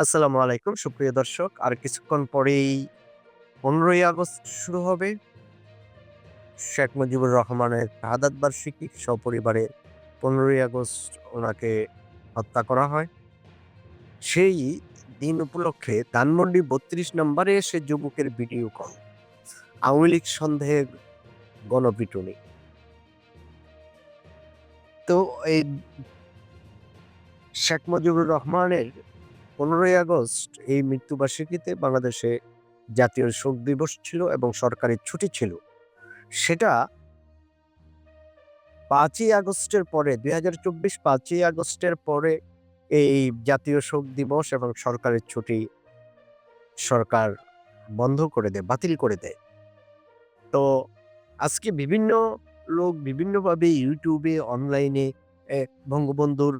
আসসালামু আলাইকুম, সুপ্রিয় দর্শক। আর কিছুক্ষণ পরেই পনেরোই আগস্ট শুরু হবে। শেখ মুজিবুর রহমানের শাহাদাত বার্ষিকী। সপরিবারে পনেরোই আগস্ট ওনাকে হত্যা করা হয়। সেই দিন উপলক্ষে ধানমন্ডি বত্রিশ নম্বরে এসে যুবকের ভিডিও কল। আওয়ামী লীগ সন্দেহের গণপিটুনি। তো এই শেখ মুজিবুর রহমানের পনেরোই আগস্ট এই মৃত্যুবার্ষিকীতে বাংলাদেশে জাতীয় শোক দিবস ছিল এবং সরকারি ছুটি ছিল। সেটা পাঁচই আগস্টের পরে, দুই হাজার চব্বিশ পাঁচই আগস্টের পরে এই জাতীয় শোক দিবস এবং সরকারের ছুটি সরকার বন্ধ করে দেয়, বাতিল করে দেয়। তো আজকে বিভিন্ন লোক বিভিন্নভাবে ইউটিউবে, অনলাইনে বঙ্গবন্ধুর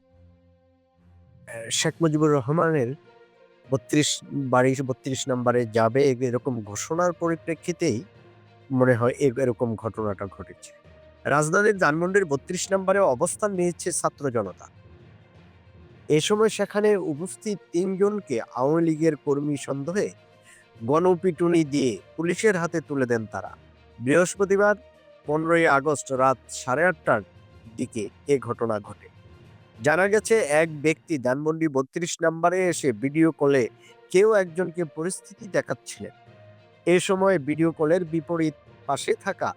শেখ মুজিবুর রহমানের বত্রিশ বাড়ি বত্রিশ নম্বরে যাবে এরকম ঘোষণার পরিপ্রেক্ষিতেই মনে হয় এরকম ঘটনাটা ঘটেছে। রাজধানীর ধানমন্ডির বত্রিশ নম্বরে অবস্থান নিয়েছে ছাত্র জনতা। এ সময় সেখানে উপস্থিত তিনজনকে আওয়ামী লীগের কর্মী সন্দেহে গণপিটুনি দিয়ে পুলিশের হাতে তুলে দেন তারা। বৃহস্পতিবার পনেরোই আগস্ট রাত সাড়ে আটটার দিকে এ ঘটনা ঘটে। জানা গেছে, এক ব্যক্তি ধানমন্ডি বত্রিশ নম্বরে এসে ভিডিও কলে কেউ একজনকে পরিস্থিতি দেখাচ্ছিলেন। এ সময় ভিডিও কলের বিপরীত পাশে থাকা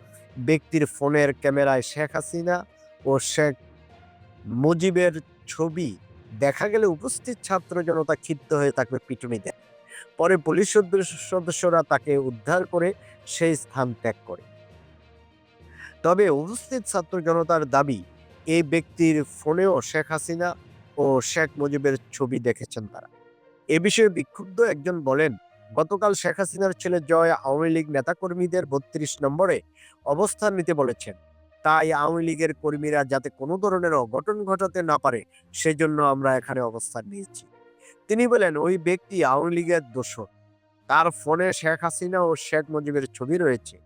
ব্যক্তির ফোনের ক্যামেরায় শেখ হাসিনা ও শেখ মুজিবের ছবি দেখা গেলে উপস্থিত ছাত্র জনতা ক্ষিপ্ত হয়ে তাকে পিটুনি দেন পরে পুলিশ সদস্যরা তাকে উদ্ধার করে সেই স্থান ত্যাগ করে। তবে উপস্থিত ছাত্র জনতার দাবি এই ব্যক্তির ফোনেও শেখ হাসিনা ও শেখ মুজিবের ছবি দেখেছেন তারা। এ বিষয়ে বিক্ষুব্ধ একজন বলেন, গতকাল শেখ হাসিনার ছেলে জয় আওয়ামী লীগ নেতাকর্মীদের বত্রিশ নম্বরে অবস্থান নিতে বলেছেন। তাই আওয়ামী লীগের কর্মীরা যাতে কোনো ধরনের অঘটন ঘটাতে না পারে, সেজন্য আমরা এখানে অবস্থান নিয়েছি। তিনি বলেন, ওই ব্যক্তি আওয়ামী লীগের দোষর। তার ফোনে শেখ হাসিনা ও শেখ মুজিবের ছবি রয়েছে।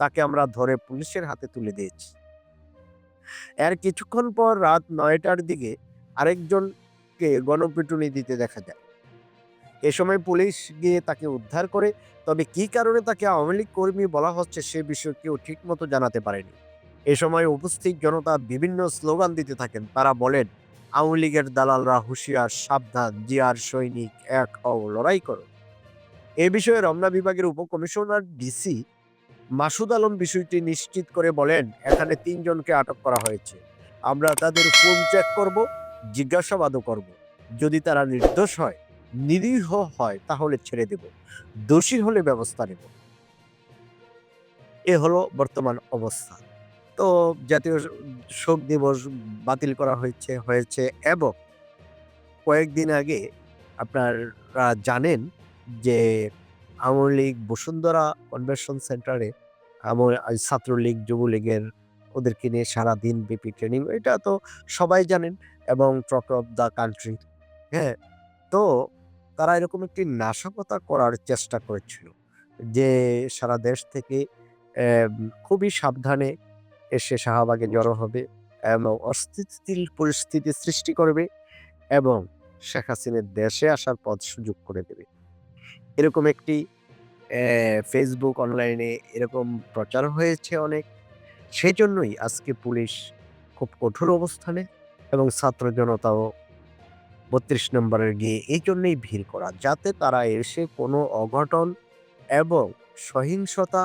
তাকে আমরা ধরে পুলিশের হাতে তুলে দিয়েছি। এর কিছুক্ষণ পর রাত নয়টার দিকে আরেকজনকে গণপিটুনি দিতে দেখা যায়। এ সময় পুলিশ গিয়ে তাকে উদ্ধার করে, তবে কি কারণে তাকে আওয়ামী লীগ কর্মী বলা হচ্ছে সে বিষয়ে কেউ ঠিক মতো জানাতে পারেনি। এ সময় উপস্থিত জনতা বিভিন্ন স্লোগান দিতে থাকেন। তারা বলেন, আওয়ামী লীগের দালালরা হুঁশিয়ার, সাবধান, জিয়ার সৈনিক, এক হও, লড়াই করো। এ বিষয়ে রমনা বিভাগের উপকমিশনার ডিসি মাসুদ আলম বিষয়টি নিশ্চিত করে বলেন, এখানে তিনজনকে আটক করা হয়েছে। আমরা তাদের ফোন চেক করব, জিজ্ঞাসাবাদও করব। যদি তারা নির্দোষ হয়, নিরীহ হয়, তাহলে ছেড়ে দেব। দোষী হলে ব্যবস্থা নেব। এ হলো বর্তমান অবস্থা। তো জাতীয় শোক দিবস বাতিল করা হয়েছে হয়েছে এবং কয়েকদিন আগে আপনারা জানেন যে আওয়ামী লীগ বসুন্ধরা কনভেনশন সেন্টারে ছাত্রলীগ, যুবলীগের ওদেরকে নিয়ে সারাদিন ব্যাপী ট্রেনিং, এটা তো সবাই জানেন, এবং টক অফ দ্য কান্ট্রি হ্যাঁ? তো তারা এরকম একটি নাশকতা করার চেষ্টা করেছিল, যে সারা দেশ থেকে খুবই সাবধানে এসে শাহবাগে জড়ো হবে এবং অস্থিতিশীল পরিস্থিতি সৃষ্টি করবে এবং শেখ হাসিনের দেশে আসার পথ সুযোগ করে দেবে। এরকম একটি ফেসবুক অনলাইনে এরকম প্রচার হয়েছে অনেক। সেই জন্যই আজকে পুলিশ খুব কঠোর অবস্থানে এবং ছাত্র জনতাও বত্রিশ নম্বরের গিয়ে এই জন্যই ভিড় করা, যাতে তারা এসে কোনো অঘটন এবং সহিংসতা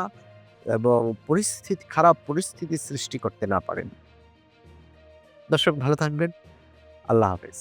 এবং পরিস্থিতি, খারাপ পরিস্থিতি সৃষ্টি করতে না পারেন। দর্শক ভালো থাকবেন। আল্লাহ হাফেজ।